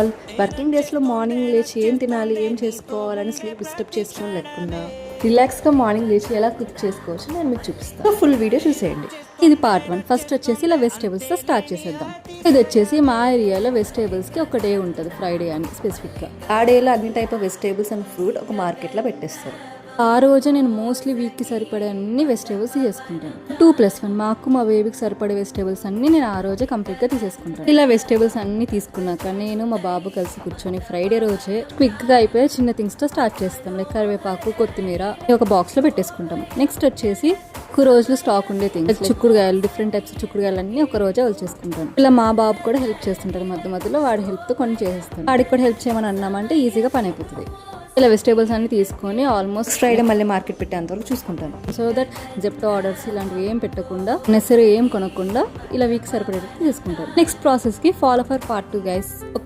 All working డేస్లో morning లేచి ఏం తినాలి ఏం చేసుకోవాలని స్లీప్ డిస్టర్బ్ చేసుకోవడం లేకుండా రిలాక్స్గా మార్నింగ్ లేచి ఎలా కుక్ చేసుకోవచ్చు నేను మీకు చూపిస్తాను. ఫుల్ వీడియో చూసేయండి. ఇది పార్ట్ వన్. ఫస్ట్ వచ్చేసి ఇలా వెజిటేబుల్స్తో స్టార్ట్ చేసేద్దాం. ఇది వచ్చేసి మా ఏరియాలో వెజిటేబుల్స్కి ఒక డే ఉంటుంది ఫ్రైడే అని స్పెసిఫిక్గా. ఆ డేలో అన్ని type of vegetables and fruit ఒక మార్కెట్లో పెట్టేస్తారు. ఆ రోజు నేను మోస్ట్లీ వీక్కి సరిపడే అన్ని వెజిటేబుల్స్ తీసుకుంటాను టూ ప్లస్ వన్ మాకు మా బేబీకి సరిపడే వెజిటేబుల్స్ అన్ని నేను ఆ రోజే కంప్లీట్గా తీసేసుకుంటాను. ఇలా వెజిటేబుల్స్ అన్ని తీసుకున్నాక నేను మా బాబు కలిసి కూర్చొని ఫ్రైడే రోజే క్విక్గా అయిపోయి చిన్న థింగ్స్తో స్టార్ట్ చేస్తాం. లైక్ కరివేపాకు కొత్తిమీర ఒక బాక్స్లో పెట్టేసుకుంటాం. నెక్స్ట్ వచ్చేసి ఎక్కువ రోజులు స్టాక్ ఉండే థింగ్స్ చిక్కుడుగాయలు డిఫరెంట్ టైప్స్ చిక్కుడుగాయలు అన్ని ఒక రోజే వాళ్ళు చేసుకుంటాను ఇలా మా బాబు కూడా హెల్ప్ చేస్తుంటారు మధ్య మధ్యలో వాడి హెల్ప్తో కొన్ని చేసేస్తాను వాడికి కూడా హెల్ప్ చేయమని అన్నామంటే ఈజీగా పని అయిపోతుంది. ఇలా వెజిటేబుల్స్ అన్ని తీసుకొని ఆల్మోస్ట్ ఫ్రైడే మళ్ళీ మార్కెట్ పెట్టేంత వరకు చూసుకుంటాను. సో దట్ జెప్టో ఆర్డర్స్ ఇలాంటివి ఏం పెట్టకుండా నెసరీ ఏం కొనకుండా ఇలా వీక్ సరిపడేటట్టు తీసుకుంటాను next ప్రాసెస్కి follow for part two guys